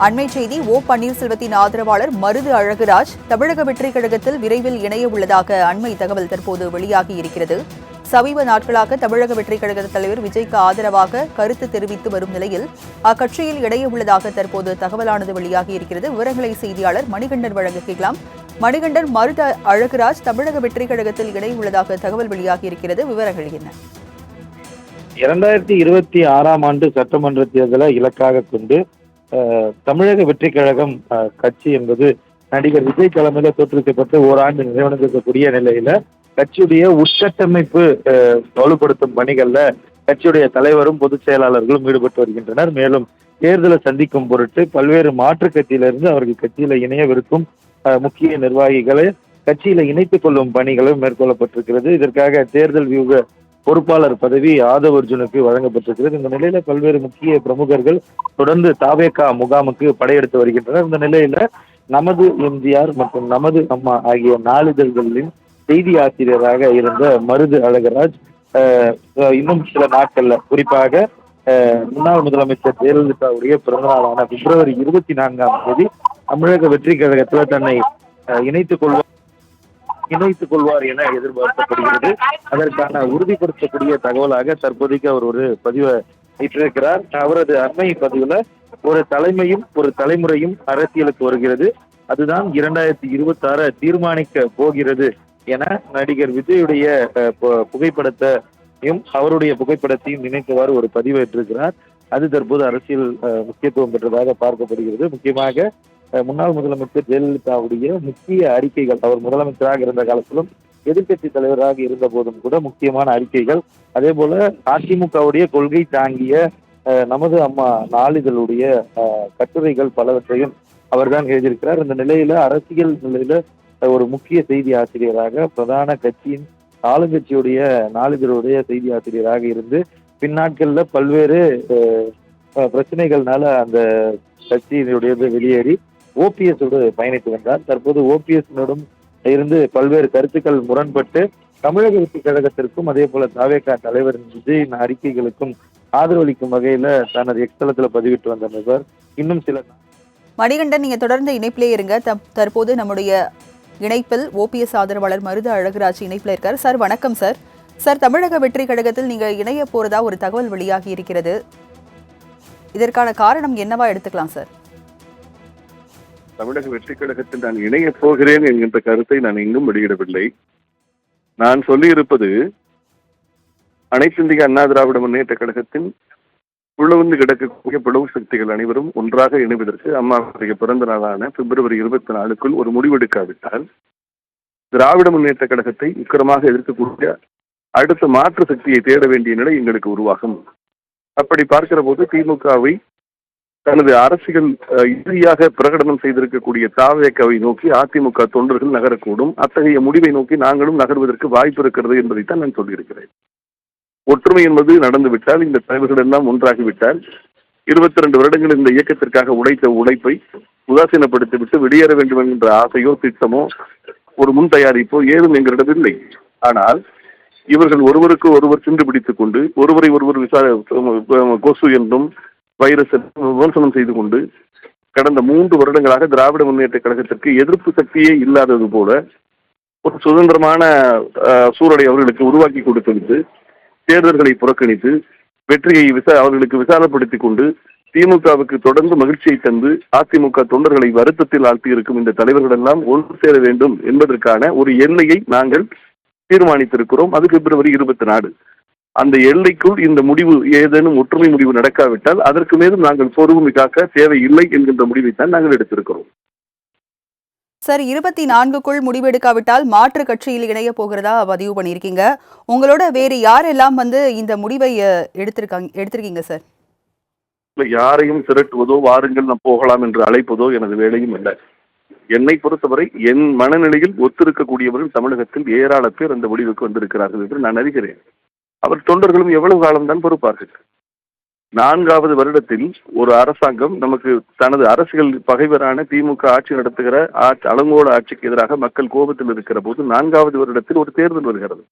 அண்மை செய்தி ஓ பன்னீர்செல்வத்தின் ஆதரவாளர் மருது அழகுராஜ் தமிழக வெற்றிக் கழகத்தில் விரைவில் இணைய உள்ளதாக அண்மை தகவல் தற்போது வெளியாகி இருக்கிறது. சமீப நாட்களாக தமிழக வெற்றிக் கழக தலைவர் விஜய்க்கு ஆதரவாக கருத்து தெரிவித்து வரும் நிலையில் அக்கட்சியில் இணைய உள்ளதாக தற்போது தகவலானது வெளியாகி இருக்கிறது. விவரங்களை செய்தியாளர் மணிகண்டன் வழங்க கேட்கலாம். மணிகண்டன் மருத அழகுராஜ் தமிழக வெற்றிக் கழகத்தில் இணைய உள்ளதாக தகவல் வெளியாகி இருக்கிறது. விவரங்கள் என்ன? இரண்டாயிரத்தி இருபத்தி ஆறாம் ஆண்டு சட்டமன்ற தேர்தலை இலக்காக கொண்டு தமிழக வெற்றி கழகம் கட்சி என்பது நடிகர் விஜய் தலைமையில தோற்றுவிக்கப்பட்டு ஓராண்டு நிறைவடைந்திருக்கக்கூடிய நிலையில கட்சியுடைய உட்கட்டமைப்பு வலுப்படுத்தும் பணிகள்ல கட்சியுடைய தலைவரும் பொதுச் செயலாளர்களும் ஈடுபட்டு வருகின்றனர். மேலும் தேர்தலை சந்திக்கும் பொருட்டு பல்வேறு மாற்று கட்சியிலிருந்து அவர்கள் கட்சியில இணையவிருக்கும் முக்கிய நிர்வாகிகளை கட்சியில இணைத்துக் கொள்ளும் பணிகளும் மேற்கொள்ளப்பட்டிருக்கிறது. இதற்காக தேர்தல் வியூக பொறுப்பாளர் பதவி ஆதவ் அர்ஜுனுக்கு வழங்கப்பட்டிருக்கிறது. இந்த நிலையில பல்வேறு முக்கிய பிரமுகர்கள் தொடர்ந்து தாவேகா முகாமுக்கு படையெடுத்து வருகின்றனர். இந்த நிலையில நமது எம்ஜிஆர் மற்றும் நமது அம்மா ஆகிய நாளிதழ்களின் செய்தி ஆசிரியராக இருந்த மருது அழகராஜ் இன்னும் சில நாட்கள்ல குறிப்பாக அஹ், முன்னாள் முதலமைச்சர் ஜெயலலிதாவுடைய பிறந்தநாளான பிப்ரவரி இருபத்தி நான்காம் தேதி தமிழக வெற்றி கழகத்துல தன்னை இணைத்துக் கொள்வார் இணைத்துக் கொள்வார் என எதிர்பார்க்கப்படுகிறது. அதற்கான உறுதிப்படுத்தக்கூடிய தகவலாக தற்போதைக்கு அவர் ஒரு பதிவை இட்டிருக்கிறார் அவரது அண்மை பதிவுல ஒரு தலைமையும் ஒரு தலைமுறையும் அரசியலுக்கு வருகிறது. அதுதான் இரண்டாயிரத்தி இருபத்தி ஆற தீர்மானிக்க போகிறது என நடிகர் விஜயுடைய அஹ், பு- புகைப்படத்தையும் அவருடைய புகைப்படத்தையும் நினைத்தவாறு ஒரு பதிவேற்றிருக்கிறார் அது தற்போது அரசியல் முக்கியத்துவம் பெற்றதாக பார்க்கப்படுகிறது. முக்கியமாக முன்னாள் முதலமைச்சர் ஜெயலலிதாவுடைய முக்கிய அறிக்கைகள் அவர் முதலமைச்சராக இருந்த காலத்திலும் எதிர்க்கட்சி தலைவராக இருந்த போதும் கூட முக்கியமான அறிக்கைகள். அதே போல அதிமுகவுடைய கொள்கை தாங்கிய நமது அம்மா நாளிதழுடைய கட்டுரைகள் பலவற்றையும் அவர்தான் எழுதியிருக்கிறார். இந்த நிலையில அரசியல் நிலையில ஒரு முக்கிய செய்தி ஆசிரியராக பிரதான கட்சியின் ஆளுங்கட்சியுடைய நாளிதழுடைய செய்தி ஆசிரியராக இருந்து பின்னாட்கள்ல பல்வேறு பிரச்சனைகள்னால அந்த கட்சியினுடையது வெளியேறி ஓபிஎஸோடு பயணித்து வந்தார். தற்போது ஓபிஎஸ்னோடும் இருந்து பல்வேறு கருத்துக்கள் முரண்பட்டு தமிழக வெற்றி கழகத்திற்கும் அதே போல தாவேகா தலைவர் விஜயின் அறிக்கைகளுக்கும் ஆதரவளிக்கும் வகையில தனது எக்ஸ்தலத்துல பதிவிட்டு வந்த நபர். இன்னும் சில மணிகண்டன் நீங்க தொடர்ந்து இணைப்பிலே இருங்க. தற்போது நம்முடைய இணைப்பில் ஓபிஎஸ் ஆதரவாளர் மருது அழகராஜ் இணைப்பில் இருக்கார். சார் வணக்கம் சார். சார் தமிழக வெற்றி கழகத்தில் நீங்க இணைய போறதா ஒரு தகவல் வெளியாகி இருக்கிறது. இதற்கான காரணம் என்னவா எடுத்துக்கலாம் சார்? தமிழக வெற்றி கழகத்தில் நான் இணையப் போகிறேன் என்கின்ற கருத்தை நான் எங்கும் வெளியிடவில்லை. நான் சொல்லியிருப்பது அனைத்து இந்திய அண்ணா திராவிட முன்னேற்ற கழகத்தின் உழவுந்து கிடக்கக்கூடிய பிளவு சக்திகள் அனைவரும் ஒன்றாக இணைவதற்கு அம்மாவுடைய பிறந்த நாளான பிப்ரவரி இருபத்தி நாலுக்குள் ஒரு முடிவெடுக்காவிட்டால் திராவிட முன்னேற்ற கழகத்தை உக்கிரமாக எதிர்க்கக்கூடிய அடுத்த மாற்று சக்தியை தேட வேண்டிய நிலை எங்களுக்கு உருவாகும். அப்படி பார்க்கிற போது திமுகவை தனது அரசியல் இறுதியாக பிரகடனம் செய்திருக்கக்கூடிய தாவேக்காவை நோக்கி அதிமுக தொண்டர்கள் நகரக்கூடும். அத்தகைய முடிவை நோக்கி நாங்களும் நகர்வதற்கு வாய்ப்பு இருக்கிறது என்பதைத்தான் நான் சொல்லியிருக்கிறேன். ஒற்றுமை என்பது நடந்துவிட்டால் இந்த தலைவர்கள் எல்லாம் ஒன்றாகிவிட்டால் இருபத்தி ரெண்டு வருடங்கள் இந்த இயக்கத்திற்காக உழைத்த உழைப்பை உதாசீனப்படுத்திவிட்டு வெளியேற வேண்டும் என்கின்ற ஆசையோ திட்டமோ ஒரு முன் தயாரிப்போ ஏதும் எங்களிடம் இல்லை ஆனால் இவர்கள் ஒருவருக்கு ஒருவர் சிந்து பிடித்துக் கொண்டு ஒருவரை ஒருவர் விசார கொசு என்றும் வைரஸ் விமர்சனம் செய்து கொண்டு கடந்த மூன்று வருடங்களாக திராவிட முன்னேற்ற கழகத்திற்கு எதிர்ப்பு சக்தியே இல்லாதது போல ஒரு சுதந்திரமான சூழலை அவர்களுக்கு உருவாக்கி கொடுத்துவிட்டு தேர்தல்களை புறக்கணித்து வெற்றியை விசா அவர்களுக்கு விசாரப்படுத்திக் கொண்டு திமுகவுக்கு தொடர்ந்து மகிழ்ச்சியை தந்து அதிமுக தொண்டர்களை வருத்தத்தில் ஆழ்த்தி இருக்கும் இந்த தலைவர்கள் எல்லாம் ஒன்று சேர வேண்டும் என்பதற்கான ஒரு எல்லையை நாங்கள் தீர்மானித்திருக்கிறோம். அது பிப்ரவரி இருபத்தி நாலு. அந்த எல்லைக்குள் இந்த முடிவு ஏதேனும் ஒற்றுமை முடிவு நடக்காவிட்டால் அதற்கு மேலும் நாங்கள் பொறுமை காக்க தேவையில்லை என்கின்ற முடிவைத்தான் நாங்கள் எடுத்திருக்கிறோம். சார் இருபத்தி நான்குக்குள் முடிவெடுக்காவிட்டால் மாற்று கட்சியில் இணைய போகிறதா பதிவு பண்ணியிருக்கீங்க. உங்களோட வேறு யாரெல்லாம் வந்து இந்த முடிவை எடுத்திருக்காங்க எடுத்திருக்கீங்க சார்? இல்லை, யாரையும் திரட்டுவதோ வாருங்கள் நாம் போகலாம் என்று அழைப்பதோ எனது வேலையும் இல்லை என்னை பொறுத்தவரை என் மனநிலையில் ஒத்திருக்கக்கூடியவர்கள் தமிழகத்தில் ஏராள பேர் அந்த முடிவுக்கு வந்திருக்கிறார்கள் என்று நான் அறிகிறேன். அவர் தொண்டர்களும் எவ்வளவு காலம்தான் பொறுப்பார்கள்? நான்காவது வருடத்தில் ஒரு அரசாங்கம் நமக்கு தனது அரசியல் பகைவரான திமுக ஆட்சி நடத்துகிற ஆட்சி அலங்கோல ஆட்சிக்கு எதிராக மக்கள் கோபத்தில் இருக்கிற போது நான்காவது வருடத்தில் ஒரு தேர்தல் வருகிறது.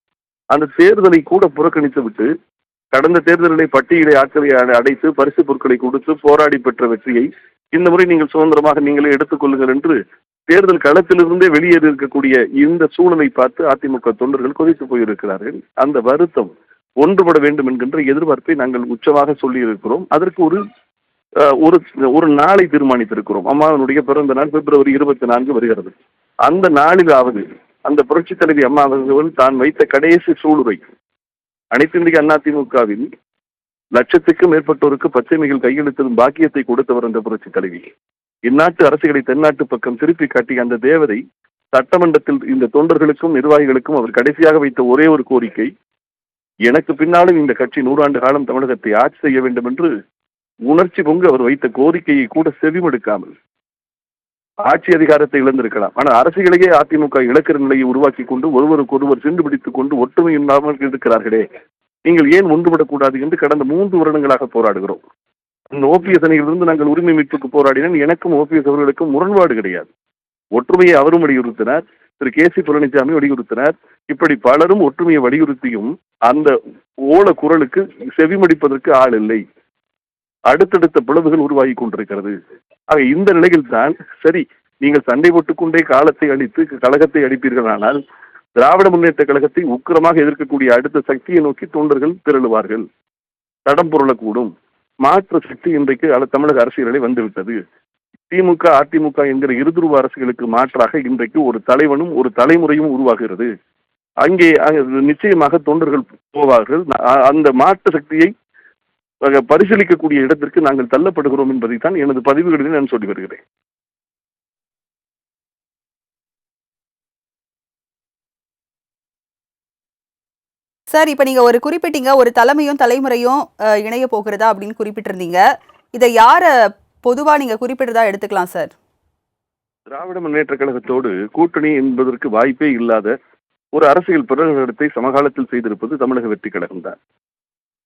அந்த தேர்தலை கூட புறக்கணித்து விட்டு கடந்த தேர்தலிலே பட்டியலை ஆட்களை அடைத்து பரிசு பொருட்களை கொடுத்து போராடி பெற்ற வெற்றியை இந்த முறை நீங்கள் சுதந்திரமாக நீங்களே எடுத்துக்கொள்ளுங்கள் என்று தேர்தல் களத்திலிருந்தே வெளியேறி இருக்கக்கூடிய இந்த சூழலை பார்த்து அதிமுக தொண்டர்கள் கொதித்து போயிருக்கிறார்கள். அந்த வருத்தம் ஒன்றுபட வேண்டும் என்கின்ற எதிர்பார்ப்பை நாங்கள் உச்சமாக சொல்லி இருக்கிறோம் அதற்கு ஒரு ஒரு ஒரு நாளை தீர்மானித்திருக்கிறோம். அம்மாவினுடைய பிறந்த நாள் பிப்ரவரி இருபத்தி நான்கு வருகிறது. அந்த நாளிலாவது அந்த புரட்சி தலைவி அம்மா அவர்கள் தான் வைத்த கடைசி சூளுரை. அனைத்து இந்திய அதிமுகவில் லட்சத்துக்கும் மேற்பட்டோருக்கு பச்சை மிகில் கையெழுத்திடும் பாக்கியத்தை கொடுத்தவர் அந்த புரட்சி தலைவி. இந்நாட்டு அரசுகளை தென்னாட்டு பக்கம் திருப்பி காட்டிய அந்த தேவதை சட்டமன்றத்தில் இந்த தொண்டர்களுக்கும் நிர்வாகிகளுக்கும் அவர் கடைசியாக வைத்த ஒரே ஒரு கோரிக்கை எனக்கு பின்னாலும் இந்த கட்சி நூறாண்டு காலம் தமிழகத்தை ஆட்சி செய்ய வேண்டும் என்று உணர்ச்சி பொங்கு அவர் வைத்த கோரிக்கையை கூட செவிமடுக்காமல் ஆட்சி அதிகாரத்தை இழந்திருக்கலாம். ஆனால் அரசியலையே அதிமுக இழக்கிற நிலையை உருவாக்கி கொண்டு ஒருவருக்கு ஒருவர் சென்று பிடித்துக் கொண்டு ஒற்றுமை இல்லாமல் இருக்கிறார்களே நீங்கள் ஏன் ஒன்றுபடக்கூடாது என்று கடந்த மூன்று வருடங்களாக போராடுகிறோம். அந்த ஓபிஎஸ் அணியிலிருந்து நாங்கள் உரிமை மீட்புக்கு போராடினால் எனக்கும் ஓபிஎஸ் அவர்களுக்கும் முரண்பாடு கிடையாது. ஒற்றுமையை அவரும் வலியுறுத்தினார். திரு கே சி பழனிசாமி வலியுறுத்தினார். இப்படி பலரும் ஒற்றுமையை வலியுறுத்தியும் அந்த ஓல குரலுக்கு செவிமடிப்பதற்கு ஆள் இல்லை. அடுத்தடுத்த பிளவுகள் உருவாகி கொண்டிருக்கிறது. ஆக இந்த நிலையில் தான் சரி நீங்கள் சண்டை போட்டுக்கொண்டே காலத்தை அழித்து கழகத்தை அடிப்பீர்களானால் திராவிட முன்னேற்ற கழகத்தை உக்கிரமாக எதிர்க்கக்கூடிய அடுத்த சக்தியை நோக்கி தொண்டர்கள் திரளுவார்கள். தடம் புரளக்கூடும். மாற்று சக்தி இன்றைக்கு தமிழக அரசியலை வந்துவிட்டது. திமுக அதிமுக என்கிற இருதுருவ அரசுகளுக்கு மாற்றாக இன்றைக்கு ஒரு தலைவனும் ஒரு தலைமுறையும் உருவாகிறது. அங்கே நிச்சயமாக தொண்டர்கள் போவார்கள். அந்த மாற்று சக்தியை பரிசீலிக்கக்கூடிய இடத்திற்கு நாங்கள் தள்ளப்படுகிறோம் என்பதைத்தான் எனது பதிவுகளில் நான் சொல்லி வருகிறேன். சார் இப்போ நீங்க ஒரு குறிப்பிட்டீங்க ஒரு தலைமையும் தலைமுறையும் இணைய போகிறதா அப்படின்னு குறிப்பிட்டிருந்தீங்க. இதை யார பொதுவாக நீங்கள் குறிப்பிட்டதாக எடுத்துக்கலாம் சார். திராவிட முன்னேற்ற கழகத்தோடு கூட்டணி என்பதற்கு வாய்ப்பே இல்லாத ஒரு அரசியல் பிரகடனத்தை சமகாலத்தில் செய்திருப்பது தமிழக வெற்றி கழகம் தான்.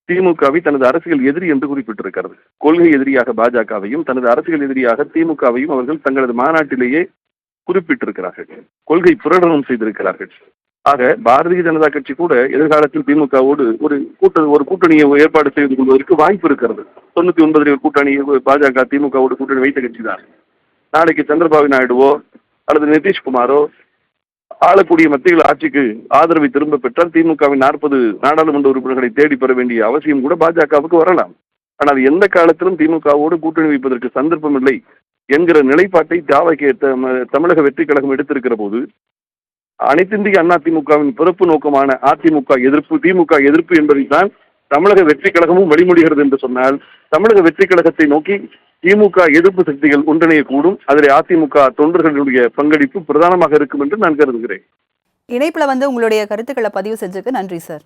திமுகவை தனது அரசியல் எதிரி என்று குறிப்பிட்டிருக்கிறது. கொள்கை எதிரியாக பாஜகவையும் தனது அரசியல் எதிரியாக திமுகவையும் அவர்கள் தங்களது மாநாட்டிலேயே குறிப்பிட்டிருக்கிறார்கள். கொள்கை பிரகடனம் செய்திருக்கிறார்கள். ஆக பாரதிய ஜனதா கட்சி கூட எதிர்காலத்தில் திமுகவோடு ஒரு கூட்ட ஒரு கூட்டணியை ஏற்பாடு செய்து கொள்வதற்கு வாய்ப்பு இருக்கிறது. தொண்ணூத்தி ஒன்பதில் கூட்டணி பாஜக திமுகவோடு கூட்டணி வைத்த கட்சி தான். நாளைக்கு சந்திரபாபு நாயுடுவோ அல்லது நிதிஷ்குமாரோ ஆளக்கூடிய மத்தியில் ஆட்சிக்கு ஆதரவை திரும்ப பெற்றால் திமுகவின் நாற்பது நாடாளுமன்ற உறுப்பினர்களை தேடி பெற வேண்டிய அவசியம் கூட பாஜகவுக்கு வரலாம். ஆனால் எந்த காலத்திலும் திமுகவோடு கூட்டணி வைப்பதற்கு சந்தர்ப்பம் இல்லை என்கிற நிலைப்பாட்டை தாவைக்கு தமிழக வெற்றி கழகம் எடுத்திருக்கிற போது அனைத்திந்திய அண்ணா திமுகவின் பிறப்பு நோக்கமான அதிமுக எதிர்ப்பு திமுக எதிர்ப்பு என்பதைத்தான் தமிழக வெற்றி கழகமும் வழிமொழிகிறது என்று சொன்னால் தமிழக வெற்றி கழகத்தை நோக்கி திமுக எதிர்ப்பு சக்திகள் ஒன்றிணையக்கூடும். அதில் அதிமுக தொண்டர்களுடைய பங்களிப்பு பிரதானமாக இருக்கும் என்று நான் கருதுகிறேன். இணைப்புல வந்து உங்களுடைய கருத்துக்களை பதிவு செஞ்சதுக்கு நன்றி சார்.